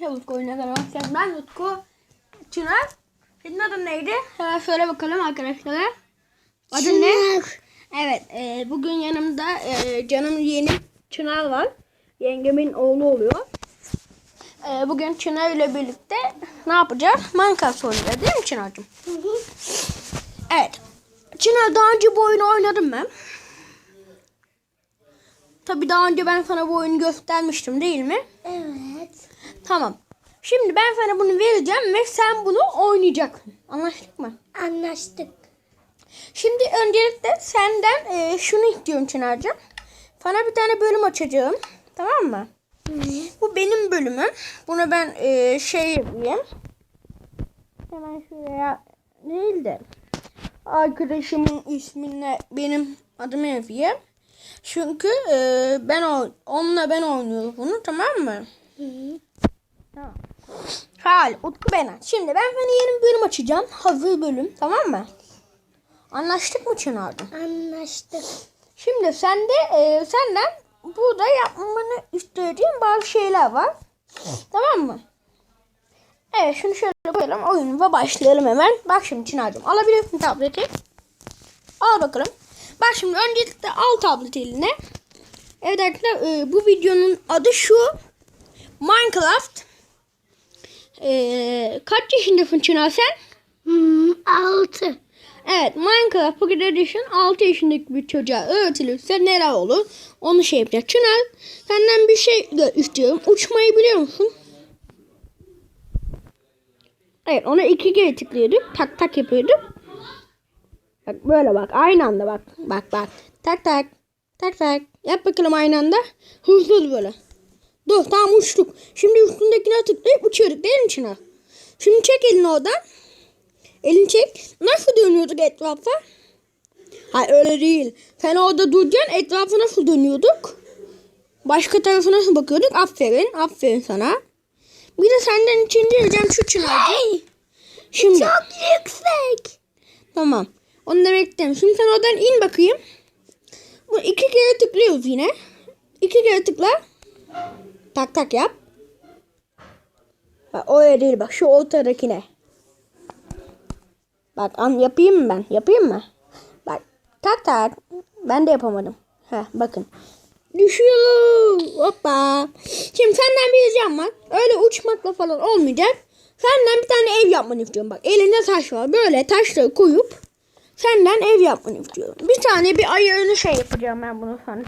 Utku oyuna kadar Ben Utku Çınar. Senin adın neydi? Hemen söyle bakalım arkadaşlara. Adın ne? Evet. e, bugün yanımda e, canım yeğenim Çınar var. Yengemin oğlu oluyor. E, bugün Çınar ile birlikte ne yapacağız? Minecraft oynayacağız değil mi Çınar'cığım? Evet. Çınar daha önce bu oyunu oynadım ben. Tabii daha önce ben sana bu oyunu göstermiştim değil mi? Evet. Tamam. Şimdi ben sana bunu vereceğim ve sen bunu oynayacaksın. Anlaştık mı? Anlaştık. Şimdi öncelikle senden e, şunu istiyorum Çınar'cığım. Sana bir tane bölüm açacağım. Tamam mı? Bu benim bölümüm. Bunu ben e, şey yapayım. Hemen şuraya değil de arkadaşımın ismine benim adımı yazayım. Çünkü e, ben onunla ben oynuyorum bunu tamam mı? Tamam. Hal, Utku Benen. Şimdi ben sana yeni bir bölüm açacağım. Hazır bölüm. Tamam mı? Anlaştık mı Çınar'cığım? Anlaştık. Şimdi sende e, senden burada yapmanı istediğim bazı şeyler var. Tamam mı? Evet şunu şöyle koyalım. Oyunumuza başlayalım hemen. Bak şimdi Çınar'cığım alabiliyorsun tableti. Al bakalım. Bak şimdi öncelikle al tableti eline. Evet arkadaşlar e, bu videonun adı şu. Minecraft. E, kaç yaşındasın Çınar sen? Hmm. Evet Minecraft Pocket Edition 6 yaşındaki bir çocuğa öğretilirse neler olur onu şey yapacak. Çınar senden bir şey istiyorum. Uçmayı biliyor musun? Evet ona iki kere tıklıyorduk. Tak tak yapıyorduk. Bak böyle bak aynı anda bak. Bak bak. Tak tak. Tak tak. Yap bakalım aynı anda. Hızlı hızlı böyle. Dur tamam uçtuk. Şimdi üstündekine tıklayıp uçuyorduk değil mi Çınar? Şimdi çek elini oradan. Elini çek. Nasıl dönüyorduk etrafa? Hayır öyle değil. Sen orada duracaksın etrafa nasıl dönüyorduk? Başka tarafa nasıl bakıyorduk? Aferin. Aferin sana. Bir de senden için diyeceğim şu çınarcı. Şimdi. Çok yüksek. Tamam. Onu demek istedim. Şimdi sen oradan in bakayım. Bu iki kere tıklıyoruz yine. İki kere tıkla. Tak tak yap. Bak oraya değil bak şu ortadakine. Bak an yapayım mı ben? Yapayım mı? Bak tak tak. Ben de yapamadım. Heh bakın. Düşüyorum. Hoppa. Şimdi senden bir ricam var. Öyle uçmakla falan olmayacak. Senden bir tane ev yapmanı istiyorum. Bak elinde taş var. Böyle taşları koyup senden ev yapmanı istiyorum. Bir tane bir ayağını şey yapacağım ben bunu sana.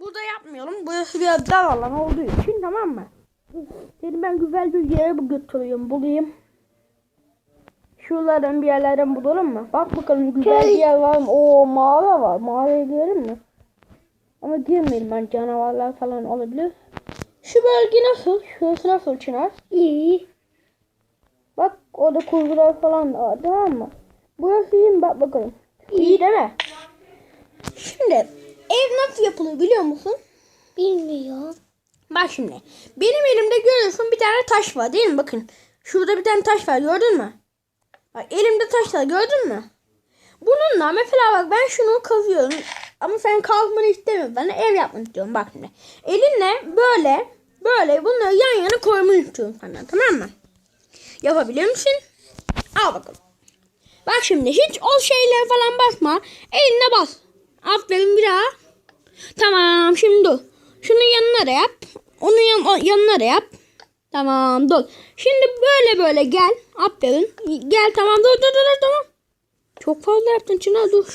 Burada yapmayalım. Burası biraz dar alan olduğu için tamam mı? Seni ben güzel bir yere götürüyorum. Bulayım. Şuralardan bir yerlerden bulalım mı? Bak bakalım güzel bir yer var mı? Oo mağara var. Mağaraya girelim mi? Ama girmeyelim ben canavarlar falan olabilir. Şu bölge nasıl? Şurası nasıl Çınar? İyi. Bak orada kurgular falan da var tamam mı? Burası iyi mi? Bak bakalım. İyi değil mi? Şimdi ev nasıl yapılıyor biliyor musun? Bilmiyorum. Bak şimdi. Benim elimde görüyorsun bir tane taş var değil mi? Bakın. Şurada bir tane taş var gördün mü? Bak elimde taş var gördün mü? Bununla mesela bak ben şunu kazıyorum. Ama sen kazmanı istemiyorsun. Ben de ev yapmanı istiyorum. Bak şimdi. Elinle böyle böyle bunları yan yana koymanı istiyorum senden. Tamam mı? Yapabiliyor musun? Al bakalım. Bak şimdi hiç o şeylere falan basma. Eline bas. Aferin bir daha. Tamam şimdi dur. Şunu yanına da yap. Onun yan, yanına da yap. Tamam dur. Şimdi böyle böyle gel. Aferin. Gel tamam dur dur dur tamam. Çok fazla yaptın Çınar dur.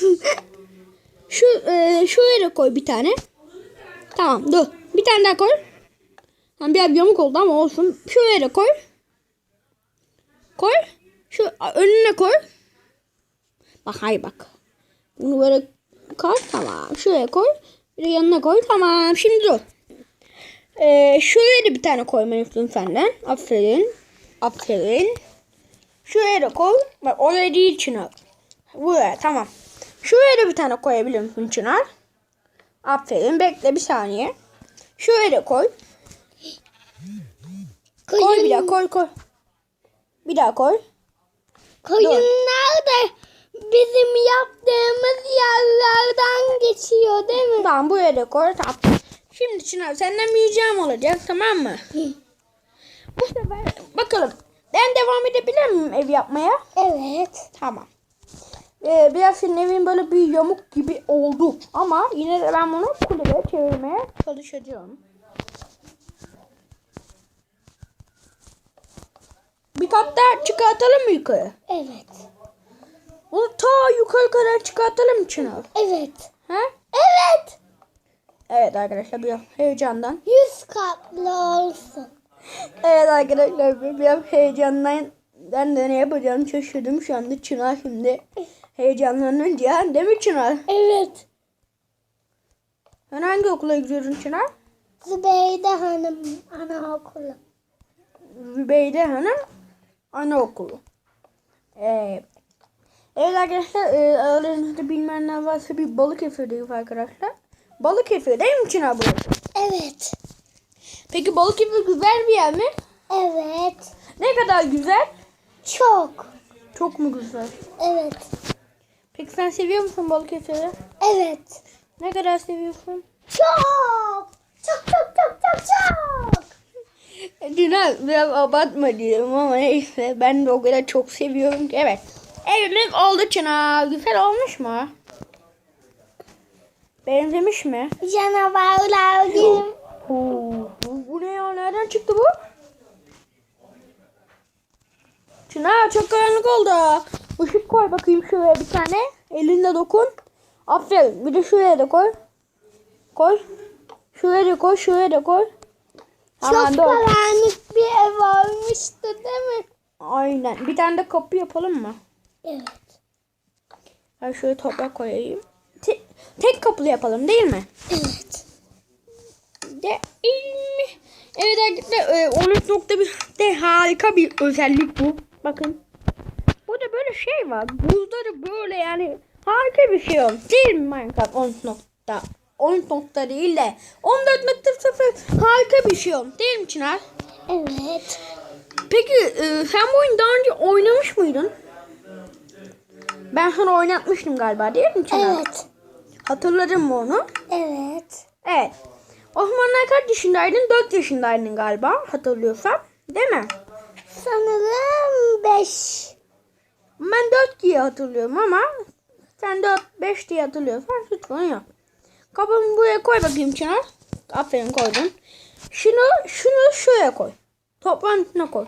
Şu e, şuraya koy bir tane. Tamam dur. Bir tane daha koy. Tamam biraz yamuk oldu ama olsun. Şuraya da koy. Koy. Şu önüne koy. Bak hayır bak. Bunu böyle koy tamam. Şuraya koy. Bir de yanına koy tamam. Şimdi dur. Ee, şuraya da bir tane koymayı istiyorum senden. Aferin. Aferin. Şuraya da koy. Bak oraya değil Çınar. Buraya tamam. Şuraya da bir tane koyabilir misin Çınar? Aferin. Bekle bir saniye. Şuraya da koy. Koy bir daha koy koy. Bir daha koy. Koyunlar da bizim yaptığımız yerlerden geçiyor değil mi? Tamam buraya da koy. Tamam. Şimdi Çınar senden bir ricam olacak tamam mı? Bu sefer bakalım. Ben devam edebilir miyim ev yapmaya? Evet. Tamam. Ee, biraz senin evin böyle bir yamuk gibi oldu. Ama yine de ben bunu kulübe çevirmeye çalışacağım. Bir kat daha çıkartalım mı yukarı? Evet. Onu ta yukarı kadar çıkartalım Çınar? Evet. He? Evet. Evet arkadaşlar biraz heyecandan. Yüz katlı olsun. Evet arkadaşlar bir- heyecandan ben de ne yapacağımı şaşırdım şu anda Çınar şimdi heyecanlanınca değil mi Çınar? Evet. Sen hangi okula gidiyorsun Çınar? Zübeyde Hanım Anaokulu. Zübeyde Hanım Anaokulu. Ee, evet arkadaşlar e, aralarınızda bilmeyenler varsa bir Balıkesir'deyiz arkadaşlar. Balıkesir değil mi Çınar burası? Evet. Peki Balıkesir güzel bir yer mi? Evet. Ne kadar güzel? Çok. Çok mu güzel? Evet. Peki sen seviyor musun Balıkesir'i? Evet. Ne kadar seviyorsun? Çok. Çok çok çok çok çok. Çınar biraz abartma diyorum ama neyse ben de o kadar çok seviyorum ki evet. Evimiz oldu Çınar. Güzel olmuş mu? Benzemiş mi? Canavarlar gibi. Bu, bu ne ya? Nereden çıktı bu? Çınar çok karanlık oldu. Işık koy bakayım şuraya bir tane. Elinle dokun. Aferin. Bir de şuraya da koy. Koy. Şuraya da koy. Şuraya da koy. Çok dur. karanlık bir ev olmuştu değil mi? Aynen. Bir tane de kapı yapalım mı? Evet. Ben şöyle toprak koyayım. Te- tek kapılı yapalım değil mi? Evet. Değil mi? Evet arkadaşlar e, 13.1 de harika bir özellik bu. Bakın. Burada böyle şey var. Buzları böyle yani harika bir şey olmuş. Değil mi Minecraft 10 nokta? 10 nokta değil de 14.0 harika bir şey olmuş. Değil mi Çınar? Evet. Peki e, sen bu oyunu daha önce oynamış mıydın? Ben sana oynatmıştım galiba değil mi Çınar? Evet. Hatırladın mı onu? Evet. Evet. O zamanlar kaç yaşındaydın? 4 yaşındaydın galiba hatırlıyorsam. Değil mi? Sanırım beş. Ben 4 diye hatırlıyorum ama sen 4 5 diye hatırlıyorsan lütfen yap. Kapımı buraya koy bakayım Çınar. Aferin koydun. Şunu şunu şuraya koy. Toprağın üstüne koy.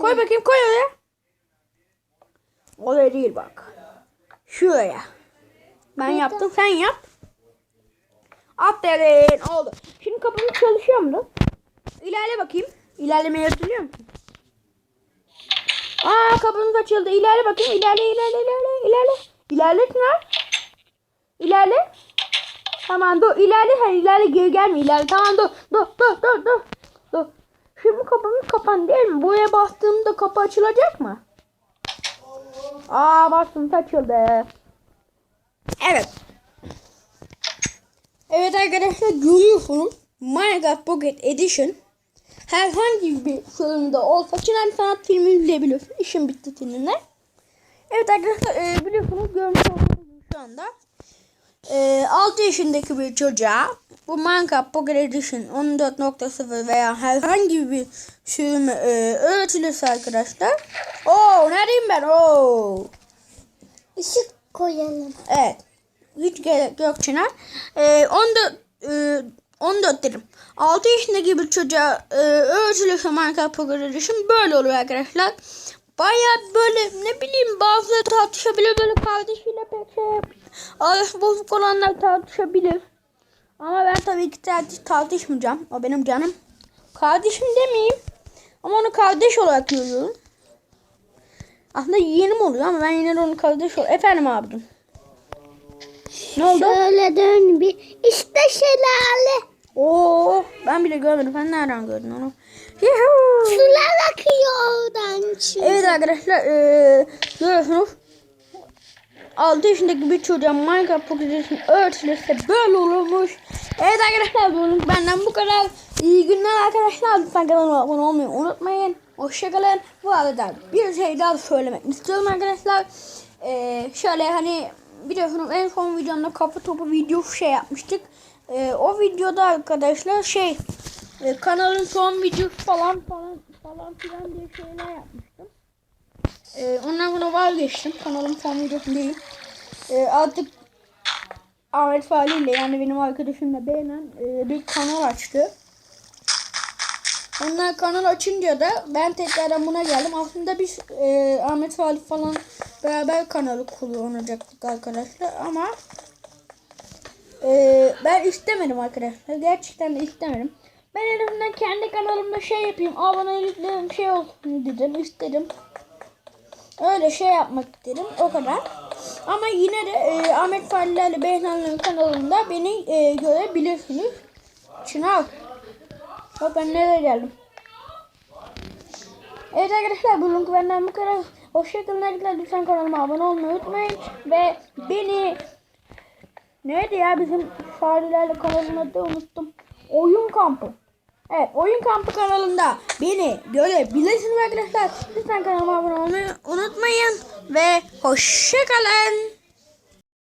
Koy bakayım koy oraya. Oraya değil bak. Şuraya. Ben yaptım sen yap. Aferin oldu. Şimdi kapımız çalışıyor mu? İlerle bakayım. İlerlemeyi hatırlıyor musun? Aa kapımız açıldı. İlerle bakayım. İlerle ilerle ilerle ilerle. İlerle Çınar. İlerle. Tamam dur ilerle sen ilerle geri gelme ilerle. Tamam dur dur dur dur dur. Dur. Şimdi kapımız kapan değil mi? Buraya bastığımda kapı açılacak mı? Aa bastım açıldı. Evet. Evet arkadaşlar görüyorsunuz. Minecraft Pocket Edition herhangi bir sorunda olsa Çınar Sanat filmi izleyebiliyorsun. İşim bitti seninle. Evet arkadaşlar e, biliyorsunuz görmüş olduğunuz şu anda e, 6 yaşındaki bir çocuğa bu Minecraft Pocket Edition 14.0 veya herhangi bir sürümü e, öğretilirse arkadaşlar. Oo neredeyim ben? Oo. Işık koyalım. Evet. Hiç gerek yok Çınar. Ee, 14, e, 14 dedim. 6 yaşındaki bir çocuğa e, öğretilirse Minecraft Pocket Edition böyle olur arkadaşlar. Baya böyle ne bileyim bazıları tartışabilir böyle kardeşiyle pek şey arası bozuk olanlar tartışabilir. Ama ben tabii ki tartış tartışmayacağım. O benim canım. Kardeşim demeyeyim. Ama onu kardeş olarak görüyorum. Aslında yeğenim oluyor ama ben yine de onu kardeş olarak... Efendim abim. Ne oldu? Şöyle dön bir. İşte şelale. Oo, ben bile görmedim. Sen nereden gördün onu? Yuhuu. Sular akıyor oradan çünkü. Evet arkadaşlar eee görüyorsunuz. 6 yaşındaki bir çocuğa Minecraft Pocket Edition öğretilirse böyle olurmuş. Evet arkadaşlar bugünlük benden bu kadar. İyi günler arkadaşlar. Lütfen kanalıma abone olmayı unutmayın. Hoşçakalın. Bu arada bir şey daha söylemek istiyorum arkadaşlar. Eee şöyle hani biliyorsunuz en son videomda kafa topu video şey yapmıştık. Eee, o videoda arkadaşlar şey e, kanalın son videosu falan falan falan filan diye şeyler yapmıştım. E, ondan sonra vazgeçtim. Kanalın son videosu değil. E, artık Ahmet Fali ile yani benim arkadaşımla beğenen e, bir kanal açtı. Onlar kanal açınca da ben tekrardan buna geldim. Aslında biz e, Ahmet Falih falan beraber kanalı kullanacaktık arkadaşlar ama e, ben istemedim arkadaşlar. Gerçekten de istemedim. Ben en azından kendi kanalımda şey yapayım. Aboneliklerim şey olsun dedim. istedim. Öyle şey yapmak istedim. O kadar. Ama yine de e, Ahmet Falih ile Behnan'ın kanalında beni e, görebilirsiniz. Çınar. Bak ben nereye geldim. Evet arkadaşlar bugünkü benden bu kadar. Hoşçakalın arkadaşlar. Lütfen kanalıma abone olmayı unutmayın. Ve beni neydi ya bizim farelerle kanalın adı unuttum. Oyun kampı. Evet oyun kampı kanalında beni görebilirsiniz arkadaşlar. Lütfen kanalıma abone olmayı unutmayın. Ve hoşçakalın.